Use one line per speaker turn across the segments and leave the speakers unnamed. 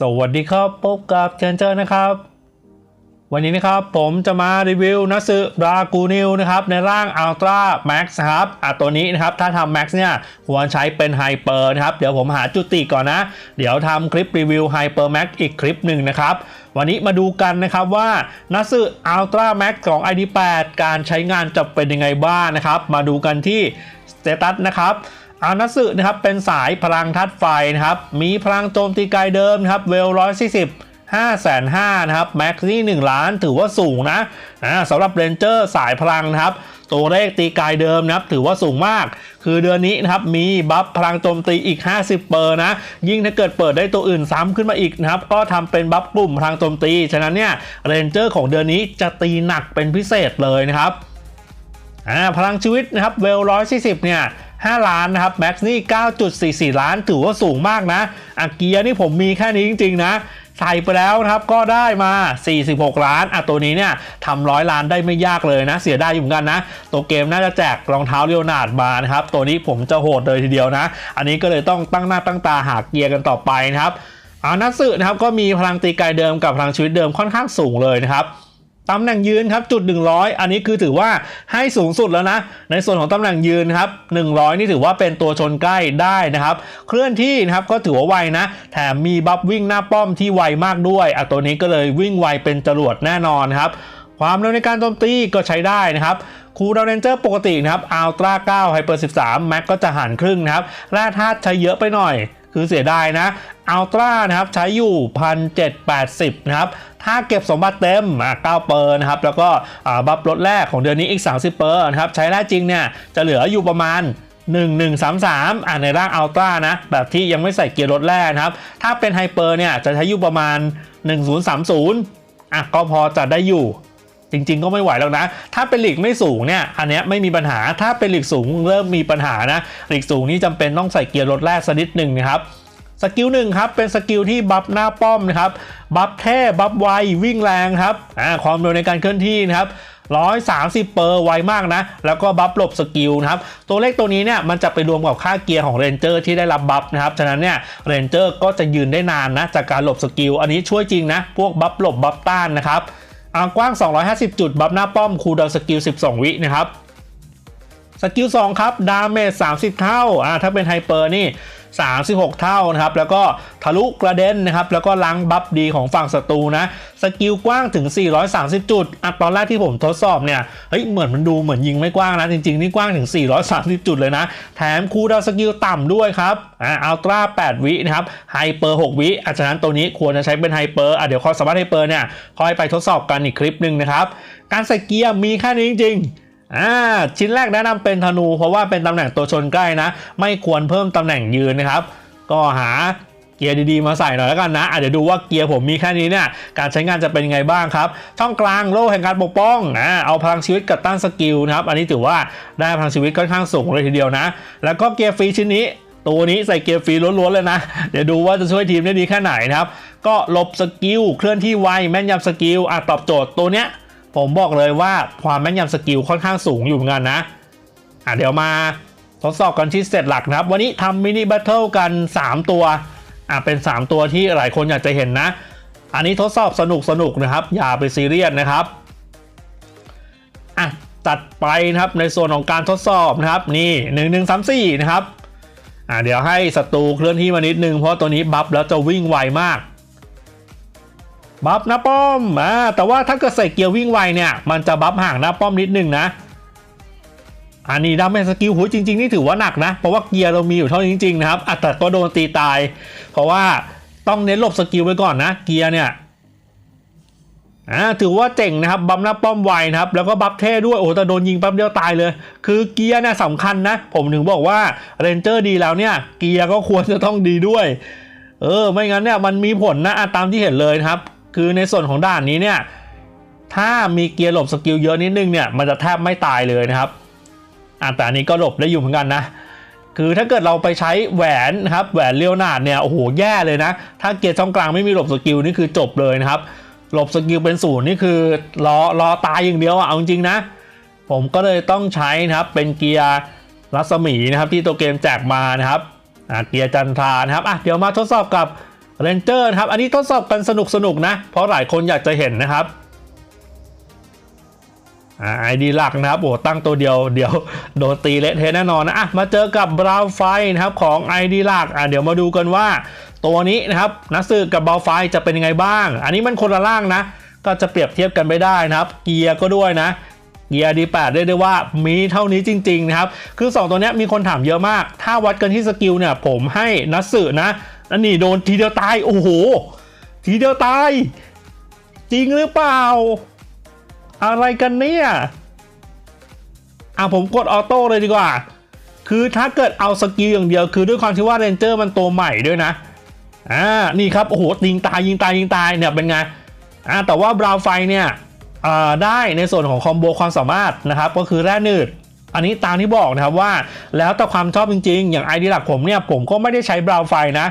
สวัสดีครับพบกับเชนเจอร์นะครับ วันนี้นะครับผมจะมารีวิวนัสึรากูนิวนะครับในร่าง Ultra Max นะครับอะตัวนี้นะครับถ้าทำ Max เนี่ยควรใช้เป็น Hyper นะครับเดี๋ยวผมหาจุติก่อนนะ เดี๋ยวทำคลิปรีวิว Hyper Max อีกคลิปหนึ่งนะครับวันนี้มาดูกันนะครับว่านัสึ Ultra Max ของ ID8 การใช้งานจะเป็นยังไงบ้างนะครับ มาดูกันที่ Status นะครับ อานัสึนะครับเป็นสายพลังทัดไฟนะครับ มีพลังโจมตีไกลเดิมนะครับ เวลร้อยสี่สิบห้าแสนห้านะครับ แม็กซี่หนึ่งล้านถือว่าสูงนะอ่าสำหรับเรนเจอร์สายพลังนะครับ ตัวเลขตีกายเดิมนะครับ ถือว่าสูงมาก คือเดือนนี้นะครับ มีบัฟพลังโจมตีอีก 50 เปอร์นะ ยิ่งถ้าเกิดเปิดได้ตัวอื่นซ้ำขึ้นมาอีกนะครับ ก็ทำเป็นบัฟกลุ่มพลังโจมตี ฉะนั้นเนี่ยเรนเจอร์ของเดือนนี้จะตีหนักเป็นพิเศษเลยนะครับพลังชีวิตนะครับเวลร้อยสี่สิบเนี่ย 5 ล้านนะครับแม็กซ์นี่ 9.44 ล้านถือว่าสูงมากนะอาเกียนี่ผมมีแค่นี้จริง ๆ นะใส่ไปแล้วนะครับก็ได้มา 46 ล้านอะตัวนี้เนี่ยทำร้อยล้านได้ไม่ยากเลยนะ เสียดายอยู่เหมือนกันนะ ตัวเกมน่าจะแจกรองเท้าเรียวนาดมานะครับ ตัวนี้ผมจะโหดเลยทีเดียวนะ อันนี้ก็เลยต้องตั้งหน้าตั้งตาหาเกียร์กันต่อไปนะครับอานัตสึนะครับก็มีพลังตีไกลเดิมกับพลังชีวิตเดิมค่อนข้างสูงเลยนะครับ ตำแหน่งยืนครับจุด 100 อันนี้คือถือว่าให้สูงสุดแล้วนะ ในส่วนของตำแหน่งยืนครับ100 นี่ถือว่าเป็นตัวชนใกล้ได้นะครับ เคลื่อนที่นะครับก็ถือว่าไวนะ แถมมีบัฟวิ่งหน้าป้อมที่ไวมากด้วยอะตัวนี้ก็เลยวิ่งไวเป็นจรวดแน่นอนครับ ความเร็วในการโจมตีก็ใช้ได้นะครับคูดาวเรนเจอร์ปกตินะครับอัลตร้า9ไฮเปอร์13แม็กก็จะหันครึ่งนะครับแร่ธาตุใช้เยอะไปหน่อย คือเสียดายนะอัลตร้านะครับใช้อยู่ 1,780 นะครับ ถ้าเก็บสมบัติเต็ม9เปอร์นะครับ แล้วก็บัฟลดแรกของเดือนนี้อีก 30 เปอร์นะครับ ใช้ได้จริงเนี่ยจะเหลืออยู่ประมาณ1133อ่าในร่างอัลตร้านะ แบบที่ยังไม่ใส่เกียร์รถแรกนะครับ ถ้าเป็นไฮเปอร์เนี่ยจะใช้อยู่ประมาณ 1030อะก็พอจะได้อยู่ จริง ๆ ก็ไม่ไหวแล้วนะ ถ้าเป็นหลีกไม่สูงเนี่ยอันเนี้ยไม่มีปัญหาถ้าเป็นหลีกสูงเริ่มมีปัญหานะหลีกสูงนี่จำเป็นต้องใส่เกียร์รถแรกสักนิดหนึ่งนะครับสกิลหนึ่งครับเป็นสกิลที่บัฟหน้าป้อมนะครับบัฟเท่บัฟไววิ่งแรงครับอ่าความเร็วในการเคลื่อนที่นะครับ130 เปอร์ไวมากนะ แล้วก็บัฟหลบสกิลนะครับ ตัวเลขตัวนี้เนี่ยมันจะไปรวมกับค่าเกียร์ของเรนเจอร์ที่ได้รับบัฟนะครับ ฉะนั้นเนี่ยเรนเจอร์ก็จะยืนได้นานนะ จากการหลบสกิล อันนี้ช่วยจริงนะ พวกบัฟหลบบัฟต้านนะครับ กว้าง 250 จุด บัฟหน้าป้อม คูลดาวน์สกิล 12 วินะครับ สกิล2ครับดาเมจ30 เท่าอ่าถ้าเป็นไฮเปอร์นี่ 36 เท่านะครับ แล้วก็ทะลุกระเด็นนะครับ แล้วก็ล้างบัฟดีของฝั่งศัตรูนะ สกิลกว้างถึง 430 จุดอะตอนแรกที่ผมทดสอบเนี่ย เฮ้ย เหมือนมันดูเหมือนยิงไม่กว้างนะ จริง ๆ นี่กว้างถึง 430 จุดเลยนะ แถมคูดาวสกิลต่ำด้วยครับ อ่าอัลตร้า 8 วินะครับ ไฮเปอร์ 6 วิอะฉะนั้นตัวนี้ควรจะใช้เป็นไฮเปอร์ อะเดี๋ยวความสามารถไฮเปอร์เนี่ย ค่อยไปทดสอบกันอีกคลิปหนึ่งนะครับ การใส่เกียร์มีแค่นี้จริงๆ อ่าชิ้นแรกแนะนำเป็นธนู เพราะว่าเป็นตำแหน่งตัวชนใกล้นะ ไม่ควรเพิ่มตำแหน่งยืนนะครับ ก็หาเกียร์ดีๆมาใส่หน่อยแล้วกันนะอะเดี๋ยวดูว่าเกียร์ผมมีแค่นี้เนี่ยการใช้งานจะเป็นไงบ้างครับ ช่องกลางโล่แห่งการปกป้องอ่าเอาพลังชีวิตกับต้านสกิลนะครับ อันนี้ถือว่าได้พลังชีวิตค่อนข้างสูงเลยทีเดียวนะ แล้วก็เกียร์ฟรีชิ้นนี้ตัวนี้ใส่เกียร์ฟรีล้วนๆเลยนะ เดี๋ยวดูว่าจะช่วยทีมได้ดีแค่ไหนนะครับ ก็หลบสกิลเคลื่อนที่ไวแม่นยำสกิลอะตอบโจทย์ตัวเนี้ย ผมบอกเลยว่าความแม่นยำสกิลค่อนข้างสูงอยู่เหมือนกันนะ อะเดี๋ยวมาทดสอบกันที่เซตหลักนะครับ วันนี้ทำมินิแบทเทิลกัน 3 ตัว อะเป็น 3 ตัวที่หลายคนอยากจะเห็นนะ อันนี้ทดสอบสนุกสนุกนะครับ อย่าไปซีเรียสนะครับอะตัดไปนะครับในส่วนของการทดสอบนะครับนี่1 1 3 4นะครับอะเดี๋ยวให้ศัตรูเคลื่อนที่มานิดนึงเพราะตัวนี้บัฟแล้วจะวิ่งไวมาก บัฟหน้าป้อมอ่าแต่ว่าถ้าเกิดใส่เกียร์วิ่งไวเนี่ยมันจะบัฟห่างหน้าป้อมนิดนึงนะอันนี้ดาเมจสกิลหูยจริง ๆ นี่ถือว่าหนักนะ เพราะว่าเกียร์เรามีอยู่เท่านี้จริง ๆ นะครับอะแต่ก็โดนตีตาย เพราะว่าต้องเน้นหลบสกิลไว้ก่อนนะ เกียร์เนี่ยอ่าถือว่าเจ๋งนะครับบัฟหน้าป้อมไวนะครับ แล้วก็บัฟเท่ด้วยโอ้แต่โดนยิงแป๊บเดียวตายเลย คือเกียร์เนี่ยสำคัญนะ ผมถึงบอกว่าเรนเจอร์ดีแล้วเนี่ยเกียร์ก็ควรจะต้องดีด้วย เออไม่งั้นเนี่ยมันมีผลนะอะตามที่เห็นเลยนะครับ คือในส่วนของด่านนี้เนี่ย ถ้ามีเกียร์หลบสกิลเยอะนิดนึงเนี่ย มันจะแทบไม่ตายเลยนะครับอะแต่อันนี้ก็หลบได้อยู่เหมือนกันนะ คือถ้าเกิดเราไปใช้แหวนนะครับ แหวนเลียวนาดเนี่ย โอ้โห แย่เลยนะ ถ้าเกียร์ช่องกลางไม่มีหลบสกิลนี่คือจบเลยนะครับ หลบสกิลเป็นศูนย์นี่คือรอรอตายอย่างเดียวอะเอาจริงนะ ผมก็เลยต้องใช้นะครับ เป็นเกียร์รัศมีนะครับที่ตัวเกมแจกมานะครับเกียร์จันทรานะครับอะเดี๋ยวมาทดสอบกับ เรนเจอร์ครับ อันนี้ทดสอบกันสนุกสนุกๆนะ เพราะหลายคนอยากจะเห็นนะครับไอดีหลักนะครับโอ้ตั้งตัวเดียวเดี๋ยวโดนตีเละเทะแน่นอนนะอะมาเจอกับบราวไฟนะครับของ ID หลักอะเดี๋ยวมาดูกันว่า ตัวนี้นะครับนักสืบกับบราวไฟจะเป็นยังไงบ้าง อันนี้มันคนละล่างนะ ก็จะเปรียบเทียบกันไม่ได้นะครับ เกียร์ก็ด้วยนะเกียร์ดีแปดได้ได้ว่ามีเท่านี้จริง ๆ นะครับ คือ 2 ตัวนี้มีคนถามเยอะมาก ถ้าวัดกันที่สกิลเนี่ยผมให้นัสสึนะอันนี้โดนทีเดียวตาย โอ้โห ทีเดียวตาย จริงหรือเปล่า อะไรกันเนี่ยอะผมกดออโต้เลยดีกว่า คือถ้าเกิดเอาสกิลอย่างเดียว คือด้วยความที่ว่าเรนเจอร์มันตัวใหม่ด้วยนะ อ่า นี่ครับ โอ้โห ยิงตายยิงตายยิงตายเนี่ยเป็นไง อ่า แต่ว่าบราวไฟเนี่ยอ่าได้ในส่วนของคอมโบความสามารถนะครับ ก็คือแร่หนืด อันนี้ตามที่บอกนะครับว่าแล้วแต่ความชอบจริงๆ อย่างไอดีหลักผมเนี่ย ผมก็ไม่ได้ใช้บราวไฟนะ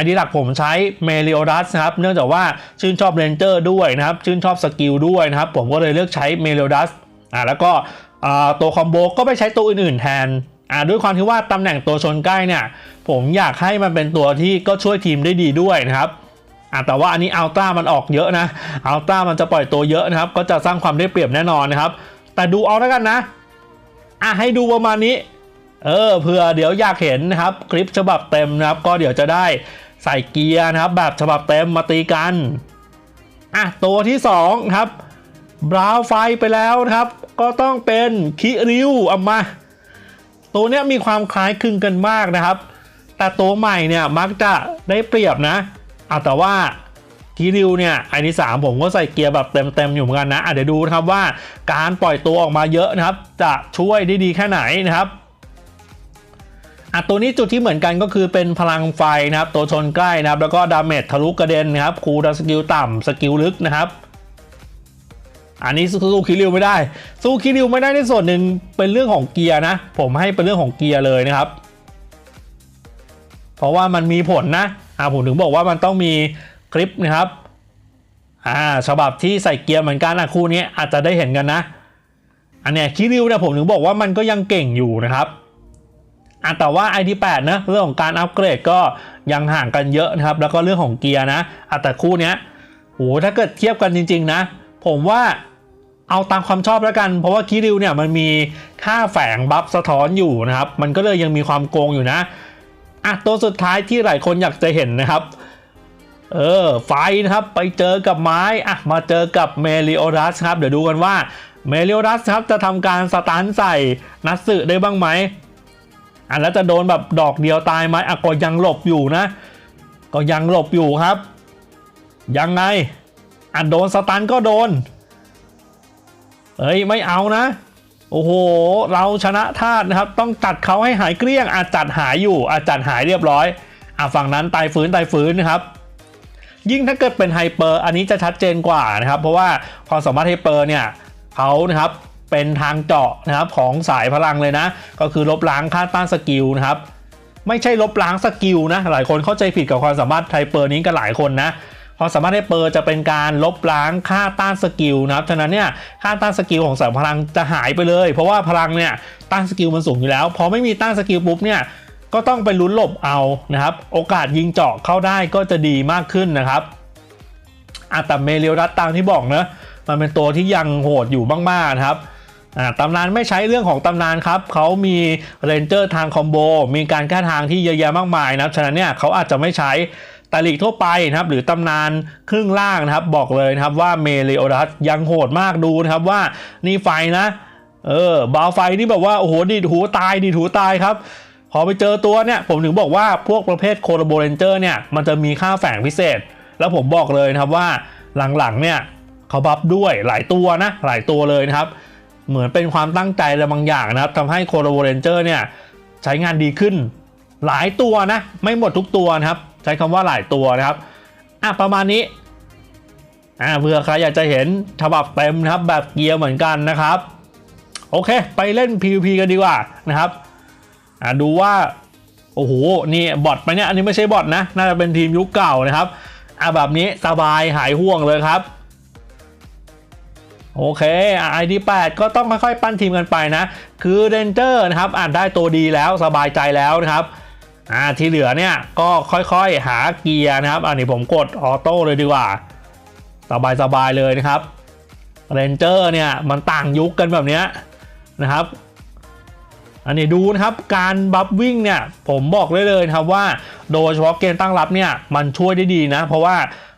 ไอดีหลักผมใช้เมลิโอดัสนะครับ เนื่องจากว่าชื่นชอบเรนเจอร์ด้วยนะครับ ชื่นชอบสกิลด้วยนะครับ ผมก็เลยเลือกใช้เมลิโอดัสอ่าแล้วก็อ่าตัวคอมโบก็ไปใช้ตัวอื่นๆแทนอ่าด้วยความที่ว่าตำแหน่งตัวชนใกล้เนี่ยผมอยากให้มันเป็นตัวที่ก็ช่วยทีมได้ดีด้วยนะครับอะแต่ว่าอันนี้อัลต้ามันออกเยอะนะอัลต้ามันจะปล่อยตัวเยอะนะครับ ก็จะสร้างความได้เปรียบแน่นอนนะครับ แต่ดูเอาแล้วกันนะอะให้ดูประมาณนี้เออเผื่อเดี๋ยวอยากเห็นนะครับ คลิปฉบับเต็มนะครับ ก็เดี๋ยวจะได้ ใส่เกียร์นะครับแบบฉบับเต็มมาตีกันอะตัวที่สองครับบราวไฟไปแล้วนะครับ ก็ต้องเป็นคิริวเอามา ตัวเนี้ยมีความคล้ายคลึงกันมากนะครับ แต่ตัวใหม่เนี่ยมักจะได้เปรียบนะอแต่ว่าคิริวเนี่ยไอที่สามผมก็ใส่เกียร์แบบเต็มๆอยู่เหมือนกันนะอะเดี๋ยวดูนะครับว่าการปล่อยตัวออกมาเยอะนะครับ จะช่วยได้ดีแค่ไหนนะครับ อะตัวนี้จุดที่เหมือนกันก็คือเป็นพลังไฟนะครับ ตัวชนใกล้นะครับ แล้วก็ดาเมจทะลุกระเด็นนะครับคูดาสกิลต่ำสกิลลึกนะครับ อันนี้สู้คิริวไม่ได้ สู้คิริวไม่ได้ในส่วนหนึ่งเป็นเรื่องของเกียร์นะ ผมให้เป็นเรื่องของเกียร์เลยนะครับ เพราะว่ามันมีผลนะอ่าผมถึงบอกว่ามันต้องมีคลิปนะครับอ่าฉบับที่ใส่เกียร์เหมือนกันนะคู่นี้อาจจะได้เห็นกันนะ อันเนี้ยคิริวเนี่ยผมถึงบอกว่ามันก็ยังเก่งอยู่นะครับ อะแต่ว่า ID8 นะเรื่องของการอัปเกรดก็ยังห่างกันเยอะนะครับ แล้วก็เรื่องของเกียร์นะอะแต่คู่เนี้ยโหถ้าเกิดเทียบกันจริง ๆ นะ ผมว่าเอาตามความชอบแล้วกัน เพราะว่าคิริวเนี่ยมันมีค่าแฝงบัฟสะท้อนอยู่นะครับ มันก็เลยยังมีความโกงอยู่นะอะตัวสุดท้ายที่หลายคนอยากจะเห็นนะครับ เออไฟนะครับไปเจอกับไม้อะมาเจอกับเมลิโอรัสครับ เดี๋ยวดูกันว่าเมลิโอรัสครับจะทำการสตันใส่นัตสึได้บ้างไหม อะแล้วจะโดนแบบดอกเดียวตายไหมอะก็ยังหลบอยู่นะ ก็ยังหลบอยู่ครับ ยังไงอะโดนสตันก็โดนเอ้ยไม่เอานะ โอ้โห เราชนะธาตุนะครับ ต้องจัดเขาให้หายเกลี้ยงอาจัดหายอยู่อาจจัดหายเรียบร้อยอะฝั่งนั้นตายฟื้นตายฟื้นนะครับยิ่งถ้าเกิดเป็นไฮเปอร์อันนี้จะชัดเจนกว่านะครับ เพราะว่าความสามารถไฮเปอร์เนี่ยเขานะครับ เป็นทางเจาะนะครับของสายพลังเลยนะ ก็คือลบล้างค่าต้านสกิลนะครับไม่ใช่ลบล้างสกิลนะหลายคนเข้าใจผิดกับความสามารถไฮเปอร์นี้กันหลายคนนะความสามารถไฮเปอร์จะเป็นการลบล้างค่าต้านสกิลนะครับฉะนั้นเนี่ยค่าต้านสกิลของสายพลังจะหายไปเลย เพราะว่าพลังเนี่ยต้านสกิลมันสูงอยู่แล้วพอไม่มีต้านสกิลปุ๊บเนี่ยก็ต้องไปลุ้นหลบเอานะครับ โอกาสยิงเจาะเข้าได้ก็จะดีมากขึ้นนะครับอะแต่เมเรียลรัตตามที่บอกนะมันเป็นตัวที่ยังโหดอยู่มากๆนะครับ ตำนานไม่ใช้เรื่องของตำนานครับเขามีเรนเจอร์ทางคอมโบ มีการแก้ทางที่เยอะแยะมากมายนะครับฉะนั้นเนี่ยเขาอาจจะไม่ใช้แต่ลีกทั่วไปนะครับหรือตำนานครึ่งล่างนะครับบอกเลยนะครับว่าเมเลโอดัสยังโหดมากดูนะครับว่านี่ไฟนะ เออบาวไฟนี่แบบว่าโอ้โหดีดหูตายดีดหูตายครับพอไปเจอตัวเนี่ยผมถึงบอกว่าพวกประเภทโคโลโบเรนเจอร์เนี่ยมันจะมีค่าแฝงพิเศษ แล้วผมบอกเลยนะครับว่าหลังๆเนี่ยเขาบัฟด้วยหลายตัวนะหลายตัวเลยนะครับ เหมือนเป็นความตั้งใจอะไรบางอย่างนะครับทำให้โคโลโบเรนเจอร์เนี่ยใช้งานดีขึ้น หลายตัวนะ ไม่หมดทุกตัวนะครับ ใช้คำว่าหลายตัวนะครับอะประมาณนี้อ่าเผื่อใครอยากจะเห็นฉบับเต็มนะครับ แบบเกียร์เหมือนกันนะครับ โอเค ไปเล่น PVP กันดีกว่านะครับอ่าดูว่าโอ้โหนี่บอทไปเนี่ยอันนี้ไม่ใช่บอทนะ น่าจะเป็นทีมยุคเก่านะครับอ่าแบบนี้สบายหายห่วงเลยครับ โอเคอะ ID8 ก็ต้องค่อยๆ ปั้นทีมกันไปนะ คือเรนเจอร์นะครับอ่านได้ตัวดีแล้วสบายใจแล้วนะครับอ่าที่เหลือเนี่ยก็ค่อยๆหาเกียร์นะครับ อันนี้ผมกดออโต้เลยดีกว่า สบายๆเลยนะครับเรนเจอร์เนี่ยมันต่างยุคกันแบบนี้นะครับ อันนี้ดูนะครับการบัฟวิ่งเนี่ยผมบอกเลยเลยครับว่าโดยเฉพาะเกมตั้งรับเนี่ยมันช่วยได้ดีนะ เพราะว่า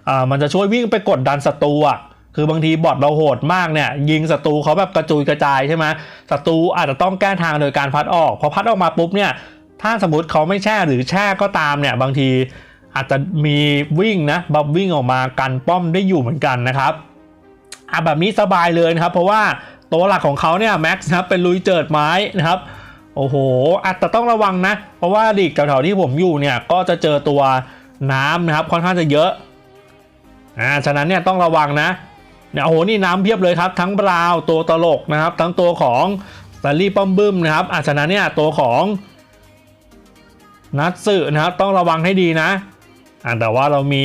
อ่ามันจะช่วยวิ่งไปกดดันศัตรูอะ คือบางทีบอทเราโหดมากเนี่ยยิงศัตรูเขาแบบกระจุยกระจายใช่ไหมศัตรูอาจจะต้องแก้ทางโดยการพัดออกพอพัดออกมาปุ๊บเนี่ยถ้าสมมติเขาไม่แช่หรือแช่ก็ตามเนี่ยบางทีอาจจะมีวิ่งนะบัฟวิ่งออกมากันป้อมได้อยู่เหมือนกันนะครับอะแบบนี้สบายเลยนะครับ เพราะว่าตัวหลักของเขาเนี่ยแม็กซ์นะครับเป็นลุยเจิดไม้นะครับโอ้โหอาจจะต้องระวังนะ เพราะว่าลีกแถวๆที่ผมอยู่เนี่ยก็จะเจอตัวน้ำนะครับค่อนข้างจะเยอะอ่าฉะนั้นเนี่ยต้องระวังนะ เนี่ยโอ้โหนี่น้ำเพียบเลยครับ ทั้งบราว์ตัวตลกนะครับ ทั้งตัวของสารี่ป้อมบึ้มนะครับอาฉะนั้นเนี่ยตัวของนัตสึนะครับต้องระวังให้ดีนะอ่าแต่ว่าเรามี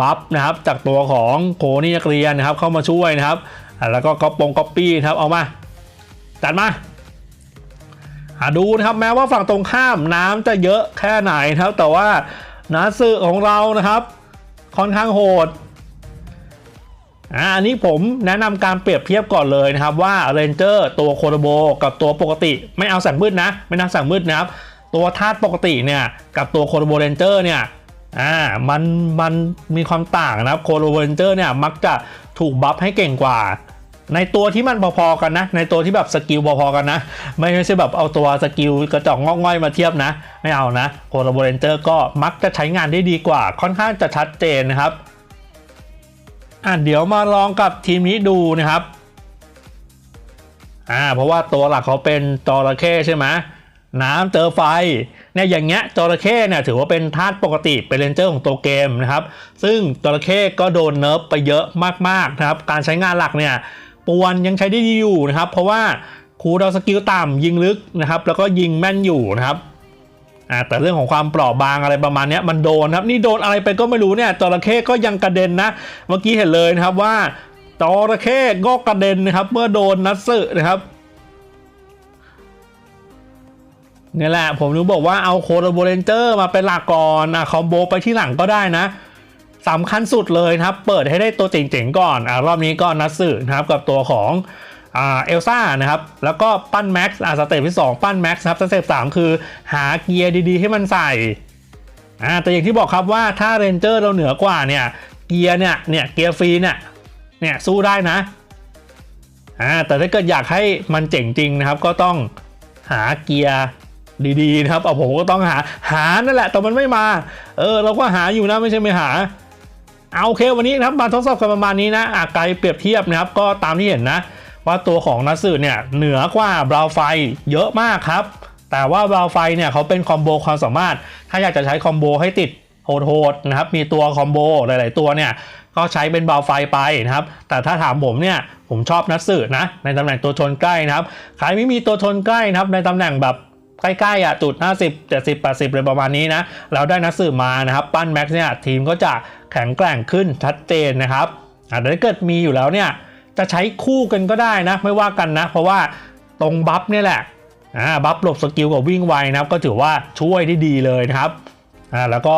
บัฟนะครับจากตัวของโคนี่นักเรียนนะครับเข้ามาช่วยนะครับอ่าแล้วก็ก๊อปปงก๊อปปี้นะครับเอามาจัดมาหาดูนะครับแม้ว่าฝั่งตรงข้ามน้ำจะเยอะแค่ไหนนะครับ แต่ว่านาสึของเรานะครับ ค่อนข้างโหด อ่าอันนี้ผมแนะนำการเปรียบเทียบก่อนเลยนะครับว่าเรนเจอร์ตัวโคโรโบกับตัวปกติ ไม่เอาแสงมืดนะ ไม่นับแสงมืดนะครับ ตัวธาตุปกติเนี่ยกับตัวโคโรโบเรนเจอร์เนี่ยอ่ามันมันมีความต่างนะครับโคโรโบเรนเจอร์เนี่ยมักจะถูกบัฟให้เก่งกว่า ในตัวที่มันพอๆกันนะ ในตัวที่แบบสกิลพอๆกันนะ ไม่ใช่แบบเอาตัวสกิลกระจอกงอกง่อยมาเทียบนะ ไม่เอานะโคโรโบเรนเจอร์ก็มักจะใช้งานได้ดีกว่าค่อนข้างจะชัดเจนนะครับ อะเดี๋ยวมาลองกับทีมนี้ดูนะครับอ่าเพราะว่าตัวหลักเขาเป็นจระเข้ใช่ไหมน้ำเจอไฟเนี่ยอย่างเงี้ยจระเข้เนี่ยถือว่าเป็นธาตุปกติเป็นเรนเจอร์ของตัวเกมนะครับ ซึ่งจระเข้ก็โดนเนิร์ฟไปเยอะมากๆนะครับ การใช้งานหลักเนี่ยปวนยังใช้ได้ดีอยู่นะครับ เพราะว่าคูดาวสกิลต่ำยิงลึกนะครับ แล้วก็ยิงแม่นอยู่นะครับ อ่าแต่เรื่องของความเปราะบางอะไรประมาณนี้มันโดนครับ นี่โดนอะไรไปก็ไม่รู้เนี่ยจระเข้ก็ยังกระเด็นนะ เมื่อกี้เห็นเลยนะครับว่าจระเข้ก็กระเด็นนะครับ เมื่อโดนนัตสึนะครับนี่แหละผมนึกบอกว่าเอาโคโรโบเรนเจอร์มาเป็นหลักก่อนอะคอมโบไปที่หลังก็ได้นะสำคัญสุดเลยนะครับ เปิดให้ได้ตัวเจ๋งๆก่อนอะรอบนี้ก็นัตสึนะครับกับตัวของ เอลซ่านะครับ แล้วก็ปั้นแม็กซ์อะสเต็ปที่ 2 ปั้นแม็กซ์ครับสเต็ป3คือหาเกียร์ดีๆ ให้มันใส่อ่าแต่อย่างที่บอกครับว่าถ้าเรนเจอร์เราเหนือกว่าเนี่ยเกียร์เนี่ยเนี่ยเกียร์ฟรีเนี่ยเนี่ยสู้ได้นะอ่าแต่ถ้าเกิดอยากให้มันเจ๋งจริงนะครับ ก็ต้องหาเกียร์ดีๆนะครับเอาผมก็ต้องหาหานั่นแหละแต่มันไม่มา เออเราก็หาอยู่นะไม่ใช่ไม่หาเอาโอเควันนี้นะครับมาทดสอบกันประมาณนี้นะอะไกลเปรียบเทียบนะครับก็ตามที่เห็นนะ ว่าตัวของนัสึเนี่ยเหนือกว่าบราวไฟเยอะมากครับ แต่ว่าบราวไฟเนี่ยเขาเป็นคอมโบความสามารถ ถ้าอยากจะใช้คอมโบให้ติดโหดๆนะครับ มีตัวคอมโบหลาย ๆ ตัวเนี่ยก็ใช้เป็นบราวไฟไปนะครับ แต่ถ้าถามผมเนี่ย ผมชอบนัสสึนะ ในตำแหน่งตัวชนใกล้นะครับ ใครไม่มีตัวชนใกล้นะครับ ในตำแหน่งแบบใกล้ๆอะจุด 50 70 80เลยประมาณนี้นะแล้วได้นักสืบมานะครับ ปั้นแม็กซ์เนี่ยทีมก็จะแข็งแกร่งขึ้นชัดเจนนะครับอะแต่ถ้าเกิดมีอยู่แล้วเนี่ย จะใช้คู่กันก็ได้นะ ไม่ว่ากันนะ เพราะว่าตรงบัฟเนี่ยแหละอ่าบัฟหลบสกิลกับวิ่งไวนะครับก็ถือว่าช่วยได้ดีเลยนะครับอ่าแล้วก็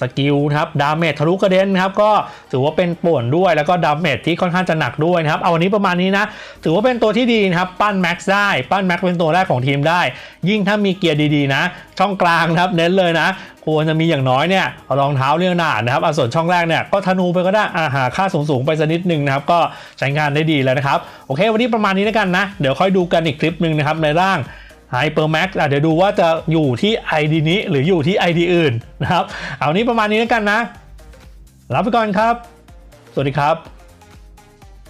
สกิลครับดาเมจทะลุกระเด็นครับก็ถือว่าเป็นป่วนด้วยแล้วก็ดาเมจที่ค่อนข้างจะหนักด้วยนะครับเอาวันนี้ประมาณนี้นะ ถือว่าเป็นตัวที่ดีนะครับปั้นแม็กซ์ได้ปั้นแม็กซ์เป็นตัวแรกของทีมได้ ยิ่งถ้ามีเกียร์ดีๆนะ ช่องกลางครับเน้นเลยนะควรจะมีอย่างน้อยเนี่ยรองเท้าเรื่องหนานะครับอะส่วนช่องแรกเนี่ยก็ธนูไปก็ได้อาหาค่าสูงๆไปสักนิดนึงนะครับก็ใช้งานได้ดีแล้วนะครับโอเค วันนี้ประมาณนี้แล้วกันนะ เดี๋ยวค่อยดูกันอีกคลิปหนึ่งนะครับในร่าง Hyper Max อะเดี๋ยวดูว่าจะอยู่ที่ ID นี้หรืออยู่ที่ ID อื่นนะครับ เอานี้ประมาณนี้แล้วกันนะลาไปก่อนครับ สวัสดีครับ